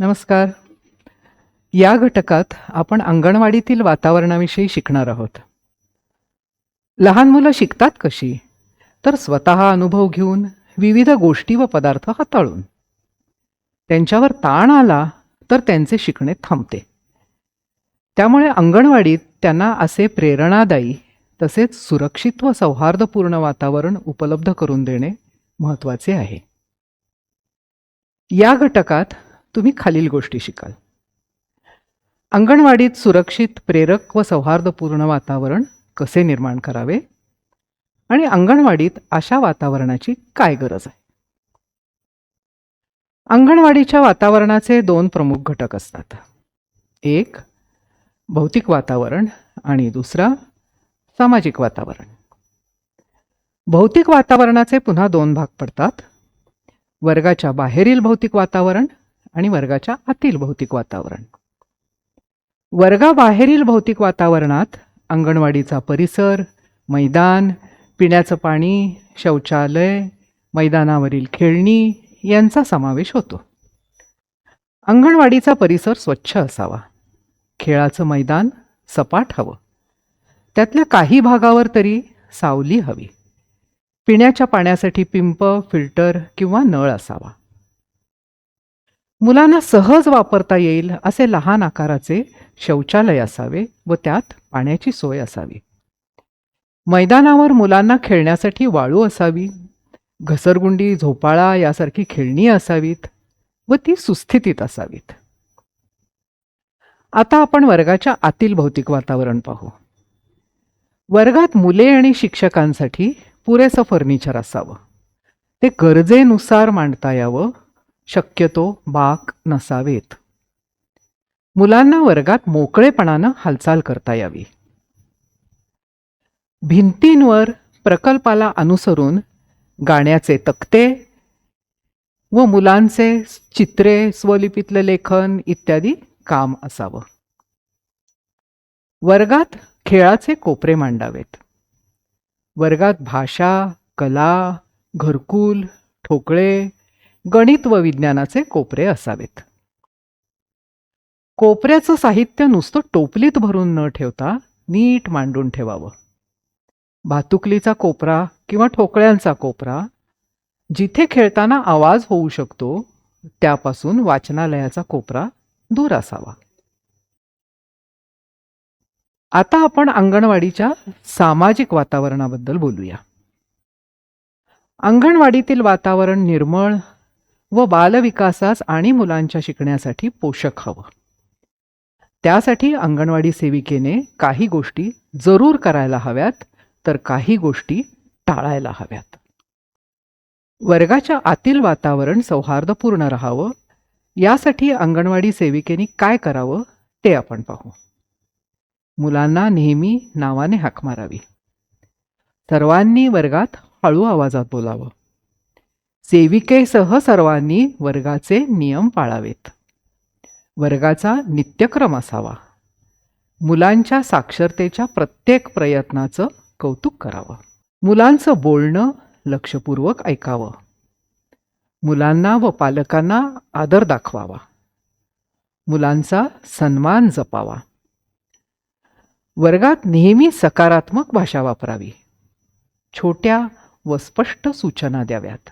नमस्कार. या घटकात आपण अंगणवाडीतील वातावरणाविषयी शिकणार आहोत. लहान मुलं शिकतात कशी? तर स्वतः अनुभव घेऊन विविध गोष्टी व पदार्थ हाताळून. त्यांच्यावर ताण आला तर त्यांचे शिकणे थांबते. त्यामुळे अंगणवाडीत त्यांना असे प्रेरणादायी तसेच सुरक्षित व सौहार्दपूर्ण वातावरण उपलब्ध करून देणे महत्त्वाचे आहे. या घटकात तुम्ही खालील गोष्टी शिकाल. अंगणवाडीत सुरक्षित प्रेरक व सौहार्दपूर्ण वातावरण कसे निर्माण करावे? आणि अंगणवाडीत अशा वातावरणाची काय गरज आहे? अंगणवाडीच्या वातावरणाचे दोन प्रमुख घटक असतात. एक भौतिक वातावरण आणि दुसरा सामाजिक वातावरण. भौतिक वातावरणाचे पुन्हा दोन भाग पडतात. वर्गाच्या बाहेरील भौतिक वातावरण आणि वर्गाच्या आतील भौतिक वातावरण. वर्गाबाहेरील भौतिक वातावरणात अंगणवाडीचा परिसर मैदान पिण्याचं पाणी शौचालय मैदानावरील खेळणी यांचा समावेश होतो. अंगणवाडीचा परिसर स्वच्छ असावा. खेळाचं मैदान सपाट हवं. त्यातल्या काही भागावर तरी सावली हवी. पिण्याच्या पाण्यासाठी पिंप फिल्टर किंवा नळ असावा. मुलांना सहज वापरता येईल असे लहान आकाराचे शौचालय असावे व त्यात पाण्याची सोय असावी. मैदानावर मुलांना खेळण्यासाठी वाळू असावी घसरगुंडी झोपाळा यासारखी खेळणी असावीत व ती सुस्थितीत असावीत. आता आपण वर्गाच्या आतील भौतिक वातावरण पाहू. वर्गात मुले आणि शिक्षकांसाठी पुरेसं फर्निचर असावं. ते गरजेनुसार मांडता यावं शक्यतो बाक नसावेत. मुलांना वर्गात मोकळेपणानं हालचाल करता यावी. भिंतींवर प्रकल्पाला अनुसरून गाण्याचे तक्ते व मुलांचे चित्रे स्वलिपीतलं लेखन इत्यादी काम असावं. वर्गात खेळाचे कोपरे मांडावेत. वर्गात भाषा कला घरकुल ठोकळे गणित व विज्ञानाचे कोपरे असावेत. कोपऱ्याचं साहित्य नुसतं टोपलीत भरून न ठेवता नीट मांडून ठेवावं. भातुकलीचा कोपरा किंवा ठोकळ्यांचा कोपरा जिथे खेळताना आवाज होऊ शकतो त्यापासून वाचनालयाचा कोपरा दूर असावा. आता आपण अंगणवाडीच्या सामाजिक वातावरणाबद्दल बोलूया. अंगणवाडीतील वातावरण निर्मळ व बालविकासास आणि मुलांच्या शिकण्यासाठी पोषक हवं. त्यासाठी अंगणवाडी सेविकेने काही गोष्टी जरूर करायला हव्यात तर काही गोष्टी टाळायला हव्यात. वर्गाच्या आतील वातावरण सौहार्दपूर्ण राहावं यासाठी अंगणवाडी सेविकेने काय करावं ते आपण पाहू. मुलांना नेहमी नावाने हाक मारावी. सर्वांनी वर्गात हळू आवाजात बोलावं. सेविकेसह सर्वांनी वर्गाचे नियम पाळावेत. वर्गाचा नित्यक्रम असावा. मुलांच्या साक्षरतेच्या प्रत्येक प्रयत्नाचं कौतुक करावं. मुलांचं बोलणं लक्षपूर्वक ऐकावं. मुलांना व पालकांना आदर दाखवावा. मुलांचा सन्मान जपावा. वर्गात नेहमी सकारात्मक भाषा वापरावी. छोट्या व स्पष्ट सूचना द्याव्यात.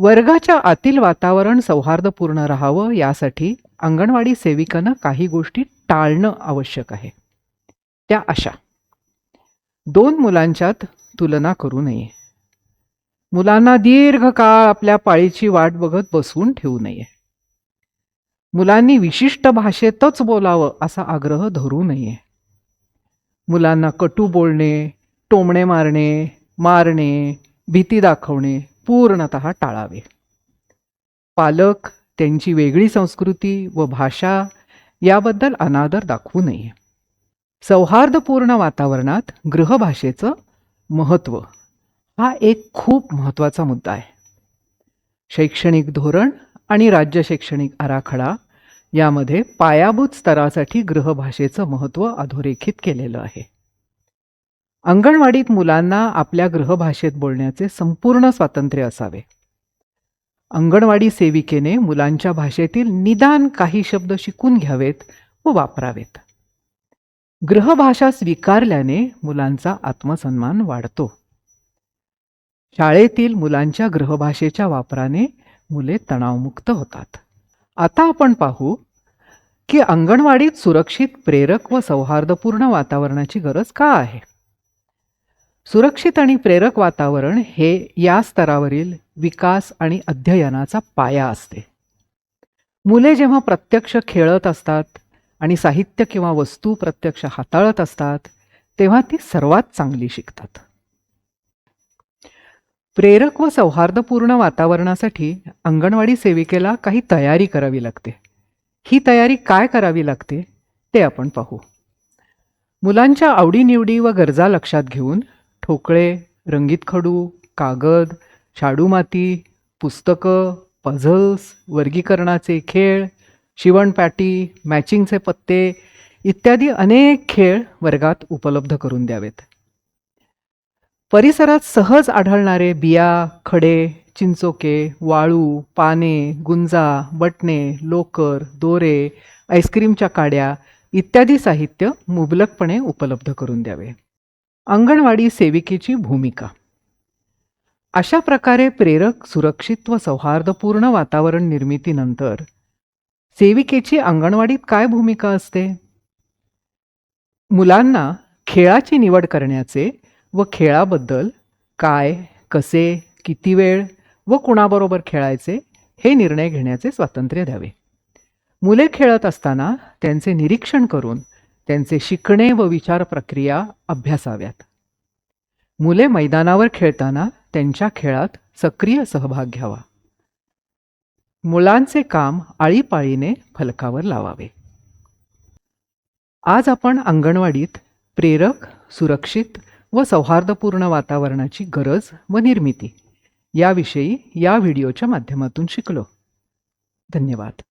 वर्गाच्या आतील वातावरण सौहार्दपूर्ण राहावं यासाठी अंगणवाडी सेविकांना काही गोष्टी टाळणं आवश्यक आहे. त्या अशा. दोन मुलांच्यात तुलना करू नये. मुलांना दीर्घकाळ आपल्या पाळीची वाट बघत बसवून ठेवू नये. मुलांनी विशिष्ट भाषेतच बोलावं असा आग्रह धरू नये. मुलांना कटू बोलणे टोमणे मारणे मारणे भीती दाखवणे पूर्णत टाळावे. पालक त्यांची वेगळी संस्कृती व भाषा याबद्दल अनादर दाखवू नये. सौहार्दपूर्ण वातावरणात गृहभाषेचं महत्त्व हा एक खूप महत्त्वाचा मुद्दा आहे. शैक्षणिक धोरण आणि राज्य शैक्षणिक आराखडा यामध्ये पायाभूत स्तरासाठी गृहभाषेचं महत्त्व अधोरेखित केलेलं आहे. अंगणवाडीत मुलांना आपल्या गृहभाषेत बोलण्याचे संपूर्ण स्वातंत्र्य असावे. अंगणवाडी सेविकेने मुलांच्या भाषेतील निदान काही शब्द शिकून घ्यावेत व वापरावेत. गृहभाषा स्वीकारल्याने मुलांचा आत्मसन्मान वाढतो. शाळेतील मुलांच्या गृहभाषेच्या वापराने मुले तणावमुक्त होतात. आता आपण पाहू की अंगणवाडीत सुरक्षित प्रेरक व सौहार्दपूर्ण वातावरणाची गरज का आहे? सुरक्षित आणि प्रेरक वातावरण हे या स्तरावरील विकास आणि अध्ययनाचा पाया असते. मुले जेव्हा प्रत्यक्ष खेळत असतात आणि साहित्य किंवा वस्तू प्रत्यक्ष हाताळत असतात तेव्हा ती सर्वात चांगली शिकतात. प्रेरक व सौहार्दपूर्ण वातावरणासाठी अंगणवाडी सेविकेला काही तयारी करावी लागते. ही तयारी काय करावी लागते ते आपण पाहू. मुलांच्या आवडीनिवडी व गरजा लक्षात घेऊन ठोकळे रंगीत खडू कागद शाडू माती पुस्तकं पझल्स वर्गीकरणाचे खेळ शिवणपॅटी मॅचिंगचे पत्ते इत्यादी अनेक खेळ वर्गात उपलब्ध करून द्यावेत. परिसरात सहज आढळणारे बिया खडे चिंचोके वाळू पाने गुंजा बटणे लोकर दोरे आईस्क्रीमच्या काड्या इत्यादी साहित्य मुबलकपणे उपलब्ध करून द्यावे. अंगणवाडी सेविकेची भूमिका. अशा प्रकारे प्रेरक सुरक्षित व सौहार्दपूर्ण वातावरण निर्मितीनंतर सेविकेची अंगणवाडीत काय भूमिका असते? मुलांना खेळाची निवड करण्याचे व खेळाबद्दल काय कसे किती वेळ व कुणाबरोबर खेळायचे हे निर्णय घेण्याचे स्वातंत्र्य द्यावे. मुले खेळत असताना त्यांचे निरीक्षण करून त्यांचे शिकणे व विचार प्रक्रिया अभ्यासाव्यात. मुले मैदानावर खेळताना त्यांच्या खेळात सक्रिय सहभाग घ्यावा. मुलांचे काम आळीपाळीने फलकावर लावावे. आज आपण अंगणवाडीत प्रेरक सुरक्षित व सौहार्दपूर्ण वातावरणाची गरज व निर्मिती याविषयी या व्हिडिओच्या माध्यमातून शिकलो. धन्यवाद.